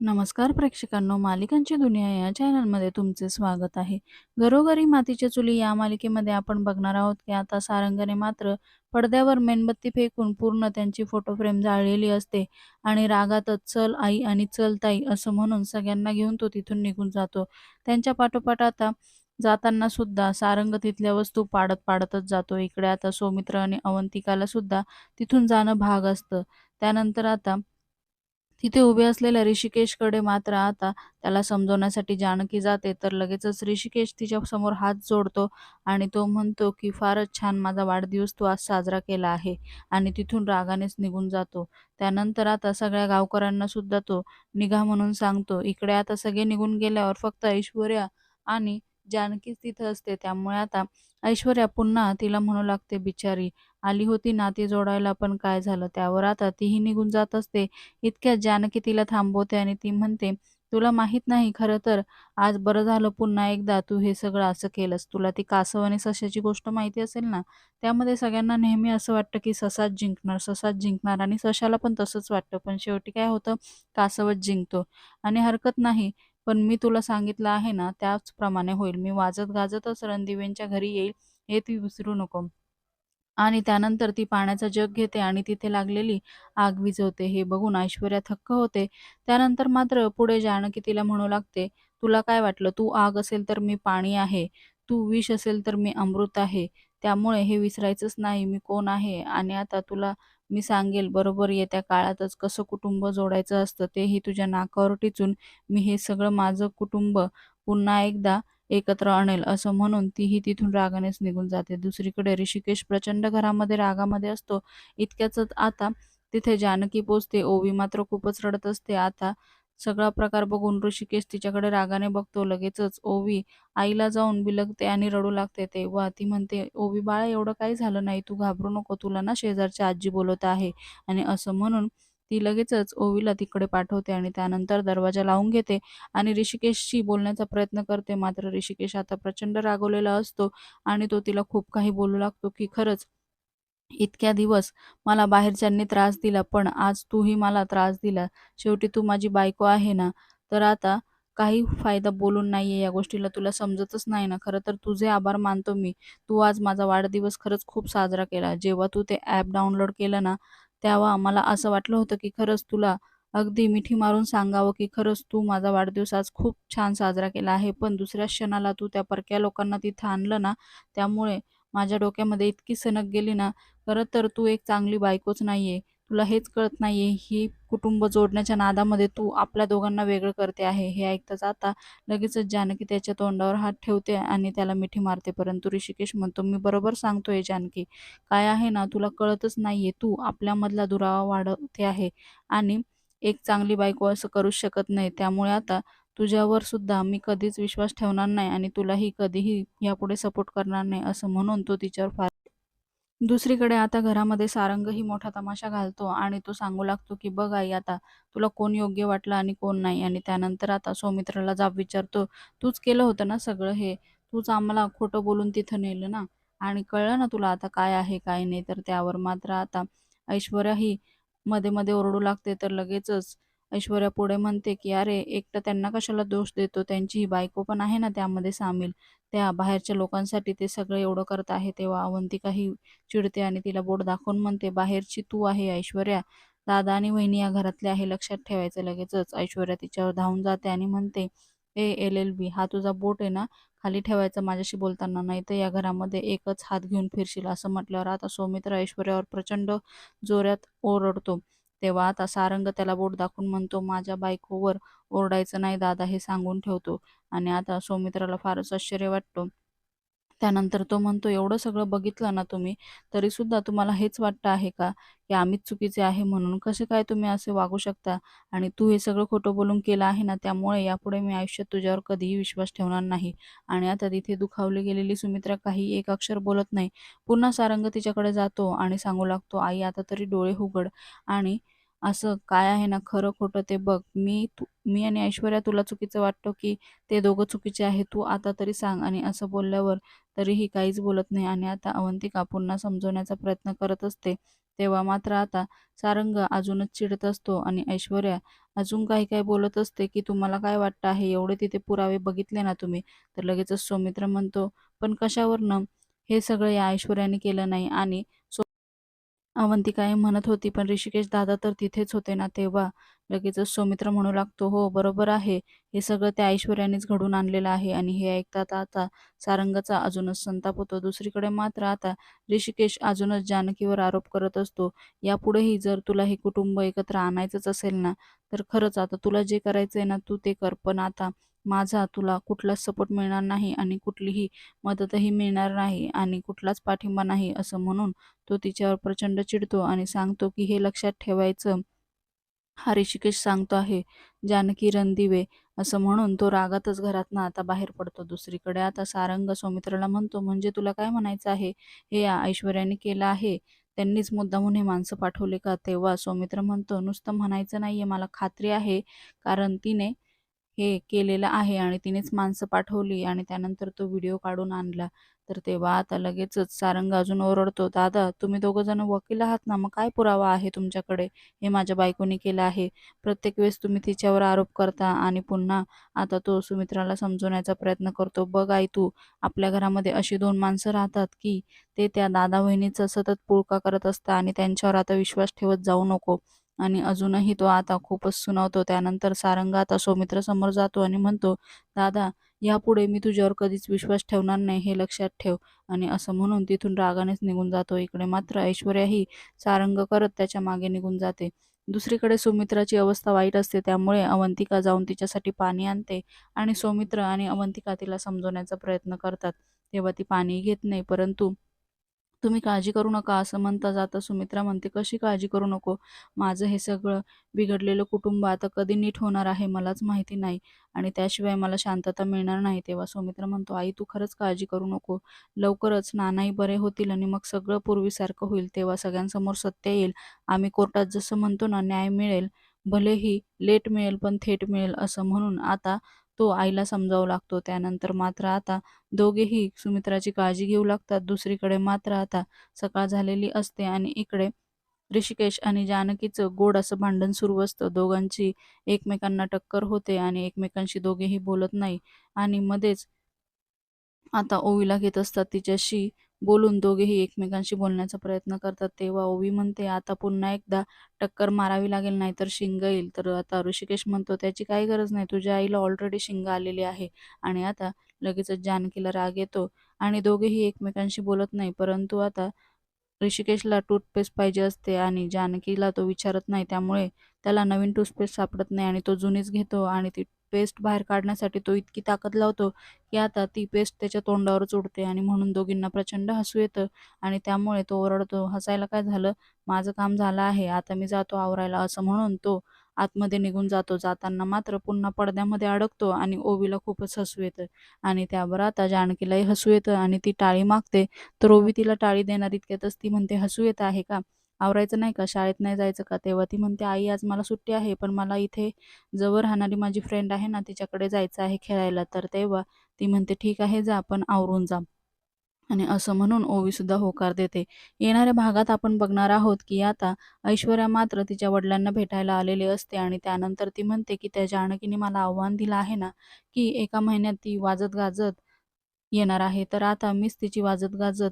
नमस्कार प्रेक्षकांनो मालिकांची दुनिया या चॅनलमध्ये तुमचे स्वागत आहे. घरोघरी मातीच्या चुली या मालिकेमध्ये आपण बघणार आहोत की आता सारंगने मात्र पडद्यावर मेणबत्ती फेकून पूर्ण त्यांची फोटो फ्रेम जाळलेली असते आणि रागातच चल आई आणि चल ताई असं म्हणून सगळ्यांना घेऊन तो तिथून निघून जातो. त्यांच्या पाठोपाठ आता जाताना सुद्धा सारंग तिथल्या वस्तू पाडत पाडतच जातो. इकडे आता सौमित्र आणि अवंतिकाला सुद्धा तिथून जाणं भाग असतं. त्यानंतर आता तिथे उभे असलेल्या ऋषिकेशकडे मात्र आता त्याला समजवण्यासाठी जानकी जाते. तर लगेचच ऋषिकेश तिच्या समोर हात जोडतो आणि तो म्हणतो की फारच छान माझा वाढदिवस तू आज साजरा केला आहे. आणि तिथून रागानेच निघून जातो. त्यानंतर आता सगळ्या गावकऱ्यांना सुद्धा तो निघा म्हणून सांगतो. इकडे आता सगळे निघून गेल्यावर फक्त ऐश्वर्या आणि जानकीच तिथं असते. त्यामुळे आता ऐश्वर्या पुन्हा तिला म्हणू लागते बिचारी आली होती नाती जोडायला पण काय झालं? त्यावर आता तीही निघून जात असते. इतक्यात जानकी तिला थांबवते आणि ती म्हणते तुला माहीत नाही खरं तर आज बरं झालं पुन्हा एकदा तू हे सगळं असं केलंस. तुला ती कासव आणि सशाची गोष्ट माहिती असेल ना त्यामध्ये सगळ्यांना नेहमी असं वाटतं की ससाच जिंकणार ससाच जिंकणार आणि सशाला पण तसंच वाटतं. पण शेवटी काय होतं? कासवच जिंकतो. आणि हरकत नाही. पण मी तुला सांगितलं आहे ना त्याचप्रमाणे होईल. मी वाजत गाजतच रणदिवेंच्या घरी येईल हे ती विसरू नको. आणि त्यानंतर ती पाण्याचा जग घेते आणि तिथे लागलेली आग विझवते. हे बघून ऐश्वर्या थक्क होते. त्यानंतर मात्र पुढे जानकी तिला म्हणू लागते तुला काय वाटलं? तू आग असेल तर मी पाणी आहे. तू विष असेल तर मी अमृत आहे. त्यामुळे हे विसरायचंच नाही मी कोण आहे आणि आता तुला मी सांगेल बरोबर येत्या काळातच कसं कुटुंब जोडायचं असतं तेही तुझ्या नाकावर टिचून मी हे सगळं माझं कुटुंब पुन्हा एकदा एकत्र आणेल असं म्हणून तीही तिथून रागानेच निघून जाते. दुसरीकडे ऋषिकेश प्रचंड घरामध्ये रागामध्ये असतो. इतक्याच आता तिथे जानकी पोचते. ओवी मात्र खूपच रडत असते. आता सगळा प्रकार बघून ऋषिकेश तिच्याकडे रागाने बघतो. लगेचच ओवी आईला जाऊन बिलगते आणि रडू लागते. तेव्हा ती म्हणते ओवी बाळा एवढं काही झालं नाही. तू घाबरू नको. तुला ना शेजारची आजी बोलत आहे. आणि असं म्हणून ती लगेचच ओवीला तिकडे पाठवते आणि त्यानंतर दरवाजा लावून घेते आणि ऋषिकेशशी बोलण्याचा प्रयत्न करते. मात्र ऋषिकेश आता प्रचंड रागवलेला असतो आणि तो तिला खूप काही बोलू लागतो की खरंच इतक्या दिवस मला बाहेरच्यांनी त्रास दिला पण आज तूही मला त्रास दिला. शेवटी तू माझी बायको आहे ना? तर आता काही फायदा बोलून नाहीये या गोष्टीला. तुला समजतच नाही ना? खरं तर तुझे आभार मानतो मी. तू आज माझा वाढदिवस खरंच खूप साजरा केला. जेव्हा तू ते ॲप डाउनलोड केलं ना तेव्हा मला असं वाटलं होतं की खरंच तुला अगदी मिठी मारून सांगावं की खरंच तू माझा वाढदिवस आज खूप छान साजरा केला आहे. पण दुसऱ्या क्षणाला तू त्या परक्या लोकांना तिथं आणलं ना त्यामुळे माझ्या डोक्यामध्ये इतकी सनक गेली ना खरं तर तू एक चांगली बायकोच नाहीये. तुला हेच कळत नाहीये ही कुटुंब जोडण्याच्या नादामध्ये तू आपल्या दोघांना वेगळं करते आहे. हे ऐकताच आता लगेचच जानकी त्याच्या तोंडावर हात ठेवते आणि त्याला मिठी मारते. परंतु ऋषिकेश म्हणतो मी बरोबर सांगतोय जानकी. काय आहे ना तुला कळतच नाहीये. तू आपल्यामधला दुरावा वाढवते आहे आणि एक चांगली बायको असं करूच शकत नाही. त्यामुळे आता तुझ्यावर सुद्धा मी कधीच विश्वास ठेवणार नाही आणि तुलाही कधीही यापुढे सपोर्ट करणार नाही असं म्हणून तो तिच्यावर फार दुसरीकडे आता घरामध्ये सारंगही मोठा तमाशा घालतो आणि तो सांगू लागतो की बघ आई आता तुला कोण योग्य वाटलं आणि कोण नाही? आणि त्यानंतर आता सौमित्राला जाब विचारतो तूच केलं होतं ना सगळं हे? तूच आम्हाला खोटं बोलून तिथं नेलं ना? आणि कळलं ना तुला आता काय आहे काय नाही? तर त्यावर मात्र आता ऐश्वर्याही मध्ये मध्ये ओरडू लागते तर लगेचच ऐश्वर्या पुढे म्हणते की अरे एकटं त्यांना कशाला दोष देतो? त्यांची ही बायको पण आहे ना त्यामध्ये सामील. त्या बाहेरच्या लोकांसाठी ते सगळं एवढं करत आहे तेव्हा अवंतिकाही चिडते आणि तिला बोट दाखवून म्हणते बाहेरची तू आहे ऐश्वर्या. दादा आणि वहिनी या घरातल्या आहे लक्षात ठेवायचं लगेचच. ऐश्वर्या तिच्यावर धावून जाते आणि म्हणते ए एल एल बी हा तुझा बोट आहे ना? खाली ठेवायचा माझ्याशी बोलताना. नाही तर या घरामध्ये एकच हात घेऊन फिरशील. असं म्हटल्यावर आता सौमित्र ऐश्वर्यावर प्रचंड जोरात ओरडतो. तेव्हा आता सारंग त्याला बोट दाखवून म्हणतो माझ्या बायकोवर ओरडायचं नाही दादा हे सांगून ठेवतो. आणि आता सौमित्राला फारच आश्चर्य वाटतो. त्यानंतर तो म्हणतो एवढं सगळं बघितलं ना तुम्ही तरी सुद्धा तुम्हाला हेच वाटतं आहे का की आम्हीच चुकीचे आहे म्हणून? कसे काय तुम्ही असे वागू शकता? आणि तू हे सगळं खोटं बोलून केलं आहे ना त्यामुळे यापुढे मी आयुष्यात तुझ्यावर कधीही विश्वास ठेवणार नाही. आणि आता तिथे दुखावली गेलेली सुमित्रा काही एक अक्षर बोलत नाही. पुन्हा सारंग तिच्याकडे जातो आणि सांगू लागतो आई आता तरी डोळे उघड. आणि असं काय आहे ना खरं खोटं ते बघ. मी तू मी आणि ऐश्वर्या तुला चुकीचं वाटतो की ते दोघं चुकीचे आहे? तू आता तरी सांग. आणि असं बोलल्यावर तरीही काहीच बोलत नाही आणि आता अवंतिका पुन्हा समजवण्याचा प्रयत्न करत असते तेव्हा मात्र आता सारंग अजूनच चिडत असतो आणि ऐश्वर्या अजून काही काय बोलत असते की तुम्हाला काय वाटतं आहे? एवढे तिथे पुरावे बघितले ना तुम्ही? तर लगेचच सौमित्र म्हणतो पण कशावरनं? हे सगळं या ऐश्वर्याने केलं नाही आणि अवंती काही म्हणत होती पण ऋषिकेश दादा तर तिथेच होते ना तेव्हा. लगेचच सौमित्र म्हणू लागतो हो बरोबर आहे. हे सगळं त्या ऐश्वर्यानेच घडून आणलेलं आहे आणि हे ऐकतात आता सारंगाचा अजूनच संताप होतो. दुसरीकडे मात्र आता ऋषिकेश अजूनच जानकीवर आरोप करत असतो. यापुढेही जर तुला हे कुटुंब एकत्र आणायचंच असेल ना तर खरंच आता तुला जे करायचंय ना तू ते कर. पण आता माझा तुला कुठलाच सपोर्ट मिळणार नाही आणि कुठलीही मदतही मिळणार नाही आणि कुठलाच पाठिंबा नाही असं म्हणून तो तिच्यावर प्रचंड चिडतो आणि सांगतो की हे लक्षात ठेवायचं हा ऋषिकेश सांगतो आहे जानकी रणदिवे असं म्हणून तो रागातच घरातनं आता बाहेर पडतो. दुसरीकडे आता सारंग सौमित्राला म्हणतो म्हणजे तुला काय म्हणायचं आहे? हे ऐश्वर्याने केलं आहे. त्यांनीच मुद्दामून हे माणसं पाठवले का? तेव्हा सौमित्र म्हणतो नुसतं म्हणायचं नाहीये मला खात्री आहे. कारण तिने हे केलेलं आहे आणि तिनेच माणसं पाठवली आणि त्यानंतर तो व्हिडिओ काढून आणला. तर तेव्हा आता लगेचच सारंग अजून ओरडतो दादा तुम्ही दोघं जण वकील आहात ना मग काय पुरावा आहे तुमच्याकडे? हे माझ्या बायकोनी केलं आहे. प्रत्येक वेळेस तुम्ही तिच्यावर आरोप करता आणि पुन्हा आता तो सुमित्राला समजवण्याचा प्रयत्न करतो. बघ आई तू आपल्या घरामध्ये अशी दोन माणसं राहतात की ते त्या दादा वहिनीचा सतत पुळका करत असतात आणि त्यांच्यावर आता विश्वास ठेवत जाऊ नको. आणि अजूनही तो आता खूपच सुनावतो. त्यानंतर सारंग आता सौमित्रासमोर जातो आणि म्हणतो दादा यापुढे मी तुझ्यावर कधीच विश्वास ठेवणार नाही हे लक्षात ठेव. आणि असं म्हणून तिथून रागानेच निघून जातो. इकडे मात्र ऐश्वर्याही सारंग करत त्याच्यामागे निघून जाते. दुसरीकडे सुमित्राची अवस्था वाईट असते त्यामुळे अवंतिका जाऊन तिच्यासाठी पाणी आणते आणि सौमित्र आणि अवंतिका तिला समजवण्याचा प्रयत्न करतात. तेव्हा ती पाणी घेत नाही परंतु तुम्ही काळजी करू नका असं म्हणता जाता सुमित्रा म्हणते कशी काळजी करू नको? माझं हे सगळं बिघडलेलं कुटुंब आता कधी नीट होणार आहे मलाच माहिती नाही आणि त्याशिवाय मला शांतता मिळणार नाही. तेव्हा सुमित्रा म्हणतो आई तू खरंच काळजी करू नको. लवकरच नानाही बरे होतील आणि मग सगळं पूर्वीसारखं होईल. तेव्हा सगळ्यांसमोर सत्य येईल. आम्ही कोर्टात जसं म्हणतो ना न्याय मिळेल. भलेही लेट मिळेल पण थेट मिळेल असं म्हणून आता तो आईला समजावू लागतो. त्यानंतर मात्र आता दोघेही सुमित्राची काळजी घेऊ लागतात. दुसरीकडे मात्र आता सकाळ झालेली असते आणि इकडे ऋषिकेश आणि जानकीचं गोड असं भांडण सुरू असतं. दोघांची एकमेकांना टक्कर होते आणि एकमेकांशी दोघेही बोलत नाही आणि मध्येच आता ओवीला घेत असतात. तिच्याशी बोलून दोघेही एकमेकांशी बोलण्याचा प्रयत्न करतात. तेव्हा ओवी म्हणते आता पुन्हा एकदा टक्कर मारावी लागेल नाही तर शिंग येईल. तर आता ऋषिकेश म्हणतो त्याची काही गरज नाही तुझ्या आईला ऑलरेडी शिंग आलेली आहे. आणि आता लगेचच जानकीला राग येतो आणि दोघेही एकमेकांशी बोलत नाही परंतु आता ऋषिकेशला टूथपेस्ट पाहिजे असते आणि जानकीला तो विचारत नाही त्यामुळे त्याला नवीन टूथपेस्ट सापडत नाही आणि तो जुनीच घेतो आणि ती पेस्ट बाहेर काढण्यासाठी तो इतकी ताकद लावतो की आता ती पेस्ट त्याच्या तोंडावरच उडते आणि म्हणून दोघींना प्रचंड हसू येतं आणि त्यामुळे तो ओरडतो हसायला काय झालं? माझं काम झालं आहे आता मी जातो आवरायला असं म्हणून तो आतमध्ये निघून जातो. जाताना मात्र पुन्हा पडद्यामध्ये अडकतो आणि ओवीला खूपच हसू येतं आणि त्यावर आता जानकीलाही हसू येतं आणि ती टाळी मागते. तर ओवी तिला टाळी देणार इतक्यातच ती म्हणते हसू येत आहे का? आवरायचं नाही का? शाळेत नाही जायचं का? तेव्हा ती म्हणते आई आज मला सुट्टी आहे पण मला इथे जवळ राहणारी माझी फ्रेंड आहे ना तिच्याकडे जायचं आहे खेळायला. तर तेव्हा ती म्हणते ठीक आहे जा पण आवरून जा. आणि असं म्हणून ओवी सुद्धा होकार देते. येणाऱ्या भागात आपण बघणार आहोत की आता ऐश्वर्या मात्र तिच्या वडिलांना भेटायला आलेली असते आणि त्यानंतर ती म्हणते की त्या जानकीने मला आव्हान दिलं आहे ना की एका महिन्यात ती वाजत गाजत येणार आहे. तर आता मीच तिची वाजत गाजत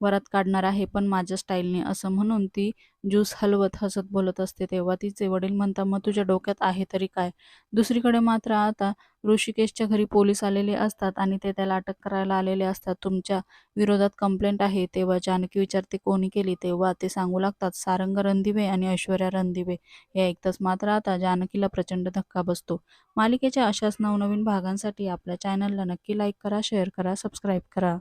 वरात काढणार आहे. पण माझ्या स्टाईलने असं म्हणून ती ज्यूस हलवत हसत बोलत असते. तेव्हा तिचे वडील म्हणतात मग तुझ्या डोक्यात आहे तरी काय? दुसरीकडे मात्र आता ऋषिकेशच्या घरी पोलीस आलेले असतात आणि ते त्याला अटक करायला आलेले असतात. तुमच्या विरोधात कंप्लेंट आहे. तेव्हा जानकी विचारते कोणी केली? तेव्हा ते सांगू लागतात सारंग रणदिवे आणि ऐश्वर्या रणदिवे. हे ऐकताच मात्र आता जानकीला प्रचंड धक्का बसतो. मालिकेच्या अशाच नवनवीन भागांसाठी आपल्या चॅनलला नक्की लाईक करा शेअर करा सबस्क्राईब करा.